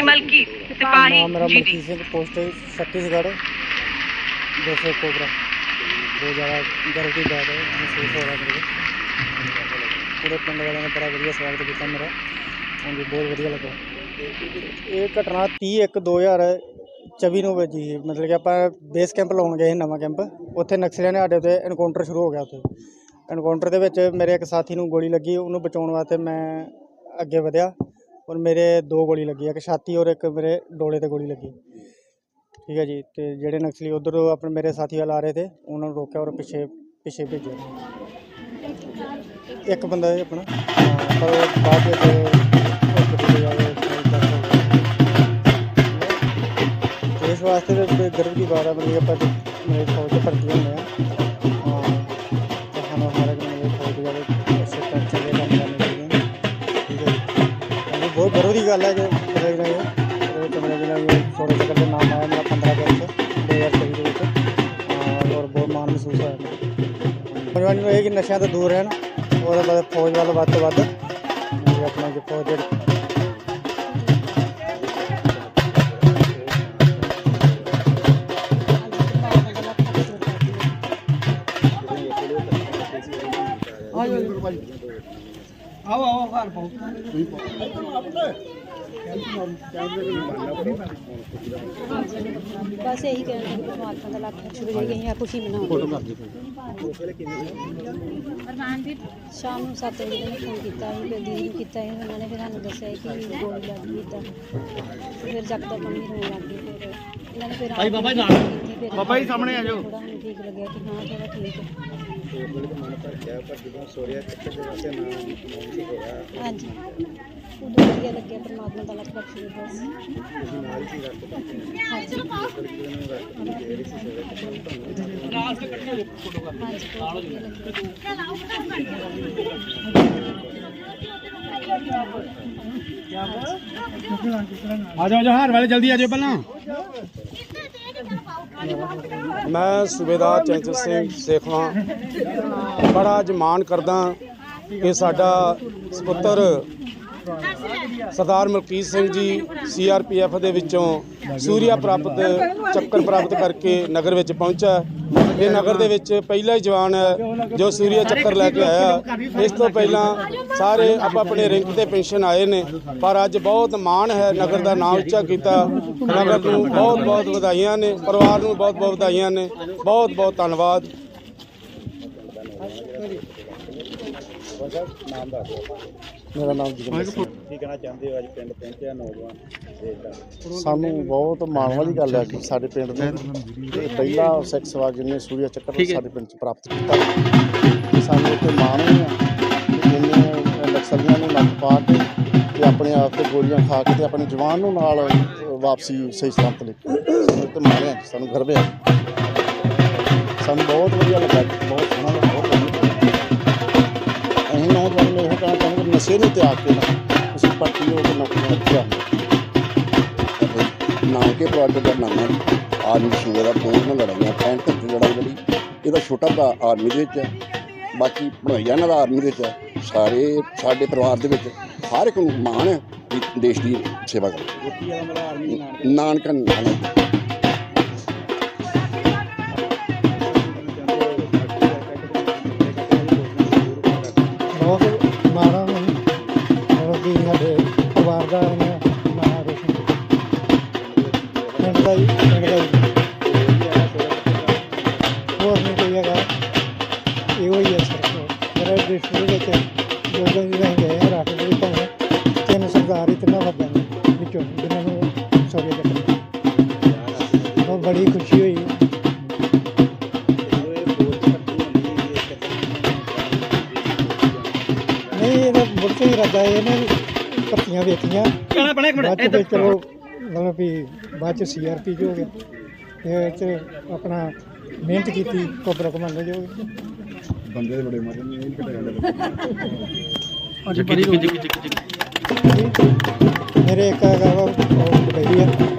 विमल की सिपाही ਨਾਮ ਮੇਰਾ जीती ਮਲਕੀਤ ਸਿੰਘ ਪੋਸਟ ਛੱਤੀਸਗੜ੍ਹ 200 ਕੋਬਰਾ ਬਹੁਤ ਜ਼ਿਆਦਾ ਗਰਵ ਦੀ ਬਾਤ ਹੈ ਮਹਿਸੂਸ ਹੋ ਰਿਹਾ ਮੇਰੇ ਕੋਲ ਪੂਰੇ ਪਿੰਡ ਵਾਲਿਆਂ ਨੇ ਬੜਾ ਵਧੀਆ ਸਵਾਗਤ ਕੀਤਾ ਮੇਰਾ ਹਾਂਜੀ ਬਹੁਤ ਵਧੀਆ ਲੱਗਾ ਇਹ ਘਟਨਾ 30 ਇੱਕ 2024 ਨੂੰ ਵੱਜੀ ਸੀ ਮਤਲਬ ਕਿ ਆਪਾਂ ਬੇਸ ਕੈਂਪ ਲਾਉਣ ਗਏ ਸੀ ਨਵਾਂ ਕੈਂਪ ਉੱਥੇ ਨਕਸਲੀਆਂ ਨੇ ਸਾਡੇ ਉੱਤੇ ਐਨਕਾਊਂਟਰ ਸ਼ੁਰੂ ਹੋ ਗਿਆ ਉੱਥੇ ਐਨਕਾਊਂਟਰ ਦੇ ਵਿੱਚ ਮੇਰੇ ਇੱਕ ਸਾਥੀ ਨੂੰ ਗੋਲੀ ਲੱਗੀ ਉਹਨੂੰ ਬਚਾਉਣ ਵਾਸਤੇ ਮੈਂ ਅੱਗੇ ਵਧਿਆ ਔਰ ਮੇਰੇ ਦੋ ਗੋਲੀ ਲੱਗੀ ਇੱਕ ਛਾਤੀ ਔਰ ਇੱਕ ਮੇਰੇ ਡੋਲੇ ਤੇ ਗੋਲੀ ਲੱਗੀ ਠੀਕ ਹੈ ਜੀ ਤੇ ਜਿਹੜੇ ਨਕਸਲੀ ਉਧਰ ਆਪਣੇ ਮੇਰੇ ਸਾਥੀ ਵਾਲ ਆ ਰਹੇ ਤੇ ਉਹਨਾਂ ਨੂੰ ਰੋਕਿਆ ਔਰ ਪਿੱਛੇ ਪਿੱਛੇ ਭੇਜਿਆ ਇੱਕ ਬੰਦਾ ਹੈ ਆਪਣਾ ਹਾਂ, ਪਰ ਉਹ ਬਾਅਦ ਵਿੱਚ ਉਹ ਗੱਡੀ ਆ ਗਏ ਦੇਸ਼ ਵਾਸਤੇ ਤਾਂ ਬੜੇ ਗਰਵ ਦੀ ਬਾਤ ਨਸ਼ਿਆਂ ਤੋਂ ਦੂਰ ਰਹਿਣ, ਉਹਦੇ ਬਾਅਦ ਫੌਜ ਵੱਲ ਵੱਧ ਤੋਂ ਵੱਧ। ਵੀ ਆਪਣਾ ਜੋ ਫੌਜ ਜਿਹੜੀ ਬਸ ਇਹੀ ਕਹਿਣਾ ਕਿ ਪਰਮਾਤਮਾ ਦਾ ਲੱਖ ਲੱਖ ਸ਼ੁਕਰ ਹੈ ਕਿ ਅਸੀਂ ਆ ਖੁਸ਼ੀ ਮਨਾਉਂਦੇ ਸ਼ਾਮ ਨੂੰ 7 ਵਜੇ ਨੇ ਫੋਨ ਕੀਤਾ ਸੀ ਫਿਰ ਦੀਦੀ ਨੂੰ ਕੀਤਾ ਸੀ ਉਹਨਾਂ ਨੇ ਫਿਰ ਸਾਨੂੰ ਦੱਸਿਆ ਕਿ ਗੋਲੀ ਲੱਗ ਗਈ ਇੱਦਾਂ ਫਿਰ ਜਗਦਮ ਮੰਮੀ ਰੋਣ ਲੱਗ ਗਈ ਫਿਰ ਇਹਨਾਂ ਨੇ ਫਿਰ ਬਾਬਾ ਜੀ ਨਾਲ ਬਾਬਾ ਜੀ ਸਾਹਮਣੇ ਆ ਜਾਓ ਥੋੜਾ ਹੁਣ ਠੀਕ ਲੱਗਿਆ ਕਿ ਹਾਂ ਥੋੜਾ ਠੀਕ ਹੈ ਹਾਂਜੀ ਉਦੋਂ ਵਧੀਆ ਲੱਗਿਆ ਪਰਮਾਤਮਾ ਦਾ ਲੱਖ ਲੱਖ ਸ਼ੁਕਰ। ਆ ਜਾਓ ਜਾ ਹਾਰ ਵਾਲੇ ਜਲਦੀ ਆ ਜਾਓ ਪਹਿਲਾਂ। ਮੈਂ ਸੂਬੇਦਾਰ ਚੰਚਲ ਸਿੰਘ ਸੇਖਵਾਂ। ਬੜਾ ਅੱਜ ਮਾਣ ਕਰਦਾ ਕਿ ਸਾਡਾ ਸੁਪੁੱਤਰ ਸਰਦਾਰ ਮਲਕੀਤ ਸਿੰਘ ਜੀ ਸੀਆਰਪੀਐਫ ਦੇ ਵਿੱਚੋਂ ਸੂਰਿਆ ਪ੍ਰਾਪਤ ਚੱਕਰ ਪ੍ਰਾਪਤ ਕਰਕੇ ਨਗਰ ਵਿੱਚ ਪਹੁੰਚਾ ਇਹ ਨਗਰ ਦੇ ਵਿੱਚ ਪਹਿਲਾ ਹੀ ਜਵਾਨ ਹੈ ਜੋ ਸੂਰਿਆ ਚੱਕਰ ਲੈ ਕੇ ਆਇਆ। ਇਸ ਤੋਂ ਪਹਿਲਾਂ ਸਾਰੇ ਆਪ ਆਪਣੇ ਰਿੰਕ ਤੇ ਪੈਨਸ਼ਨ ਆਏ ਨੇ, ਪਰ ਅੱਜ ਬਹੁਤ ਮਾਣ ਹੈ ਨਗਰ ਦਾ ਨਾਮ ਉੱਚਾ ਕੀਤਾ। ਨਗਰ ਨੂੰ ਬਹੁਤ ਬਹੁਤ ਵਧਾਈਆਂ ਨੇ, ਪਰਿਵਾਰ ਨੂੰ ਬਹੁਤ ਬਹੁਤ ਵਧਾਈਆਂ ਨੇ। ਬਹੁਤ ਬਹੁਤ ਧੰਨਵਾਦ। ਮੇਰਾ ਨਾਮ ਜਗਿੰਦਰ ਕੀ ਕਹਿਣਾ ਚਾਹੁੰਦੇ ਹੋ ਅੱਜ ਪਿੰਡ ਪਹੁੰਚਿਆ ਨੌਜਵਾਨ ਦੇਸ਼ ਦਾ? ਸਾਨੂੰ ਬਹੁਤ ਮਾਣ ਵਾਲੀ ਗੱਲ ਹੈ ਕਿ ਸਾਡੇ ਪਿੰਡ ਦੇ ਇਹ ਪਹਿਲਾ ਸਿੱਖ ਸਵਾਗ ਜਿਹਨੇ ਸੂਰਿਆ ਚੱਕਰ ਸਾਡੇ ਪਿੰਡ ਚ ਪ੍ਰਾਪਤ ਕੀਤਾ ਤੇ ਸਾਨੂੰ ਉੱਤੇ ਮਾਣ ਵੀ ਹੈ ਕਿ ਇਹਨੇ ਨਕਸਲੀਆਂ ਨੂੰ ਨੱਥ ਪਾ ਕੇ ਤੇ ਆਪਣੇ ਆਪ ਤੇ ਗੋਲੀਆਂ ਖਾ ਕੇ ਤੇ ਆਪਣੇ ਜਵਾਨ ਨੂੰ ਨਾਲ ਵਾਪਸੀ ਸਹੀ ਸਲਾਮਤ ਲੈ ਕੇ ਸਾਨੂੰ ਉੱਤੇ ਮਾਣ ਹੈ ਸਾਨੂੰ ਗਰਵ ਹੈ। ਸਾਨੂੰ ਬਹੁਤ ਵਧੀਆ ਲੱਗਾ ਬਹੁਤ ਸੋਹਣਾ ਲੱਗਾ ਬਹੁਤ ਵਧੀਆ ਅਸੀਂ ਨੌਜਵਾਨ ਨੂੰ ਇਹੋ ਕਹਿਣਾ ਚਾਹਾਂਗੇ ਕਿ ਨਸ਼ੇ ਨੂੰ ਤਿਆਗ ਕੇ ਨਾ ਤੁਸੀਂ ਪੱਟੀ ਹੋ ਕੇ ਨੌਕਰੀਆਂ ਰੱਖਿਆ ਨਾਨਕੇ ਪ੍ਰੋਜੈਕਟ ਦਾ ਨਾਮ ਹੈ ਆਰਮੀ ਸੂਬੇ ਦਾ ਬਹੁਤ ਨਾਲ ਲੜਾਈਆਂ ਪੈਂਟ ਤੇ ਲੜਾਈ ਲੜੀ। ਇਹਦਾ ਛੋਟਾ ਭਰਾ ਆਰਮੀ ਦੇ ਵਿੱਚ ਹੈ ਬਾਕੀ ਭਣੋਈਆ ਨਾਲ ਆਰਮੀ ਦੇ ਵਿੱਚ ਹੈ। ਸਾਰੇ ਸਾਡੇ ਪਰਿਵਾਰ ਦੇ ਵਿੱਚ ਹਰ ਇੱਕ ਨੂੰ ਮਾਣ ਹੈ ਵੀ ਦੇਸ਼ ਦੀ ਸੇਵਾ ਕਰ। ਗੋਪੀ ਵਾਲਾ ਮੇਰਾ ਆਰਮੀ ਨਾਨਕਾ ਨਾਨਕ ਬੜੀ ਖੁਸ਼ੀ ਹੋਈ। ਨਹੀਂ ਇਹਦਾ ਮੁੜ ਕੇ ਇਰਾਦਾ ਇਹ ਨੇ ਵੀ ਭਰਤੀਆਂ ਵੇਖੀਆਂ। ਕਹਿਣਾ ਪੈਣਾ ਇੱਕ ਬਾਅਦ ਚ ਫਿਰ ਚਲੋ ਮਤਲਬ ਵੀ ਬਾਅਦ ਚ ਸੀਆਰਪੀ ਜੋ ਹੋ ਗਿਆ ਫਿਰ ਤੇ ਆਪਣਾ ਮਿਹਨਤ ਕੀਤੀ ਕੋਬਰਾ ਕਮਾਂਡੋ ਜੋ ਹੋ ਗਿਆ ਬੰਦੇ ਦੇ ਬੜੇ ਮਜ਼ੇ ਨੇ ਇਹ ਕਿਹੜਾ ਗੱਲ ਮੇਰੇ ਇੱਕ ਹੈਗਾ ਵਾ ਉਹ ਦੁਬਈ ਆ।